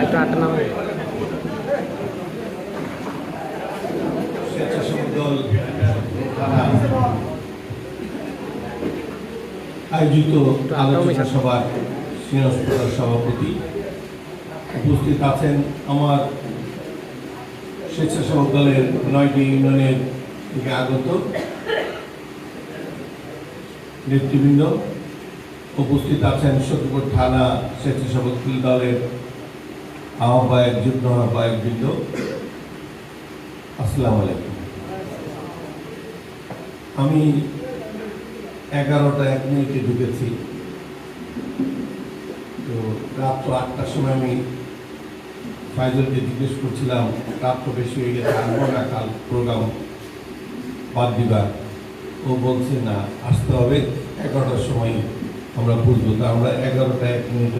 একটু আটটা নামে স্বেচ্ছাসেবক দল আয়োজিত আলোচনা সভার সিনস্পতার সভাপতি উপস্থিত আছেন আমার স্বেচ্ছাসেবক দলের নয়টি ইউনিয়নের থেকে আগত নেতৃবৃন্দ। উপস্থিত আছেন সত্যপুর থানা স্বেচ্ছাসেবক দলের আহ্বায়ক যুগ্ম আহ্বায়ক বৃন্দ আসসালামু আলাইকুম। আমি এগারোটা এক মিনিটে ঢুকেছি। তো রাত্র আটটার সময় আমি ফাইজলকে জিজ্ঞেস করছিলাম রাত্র বেশি হয়ে গেছে আসব কাল প্রোগ্রাম বাদ দিবা? ও বলছে, না, আসতে হবে, এগারোটার সময় আমরা বুঝব। তা আমরা এগারোটা এক মিনিট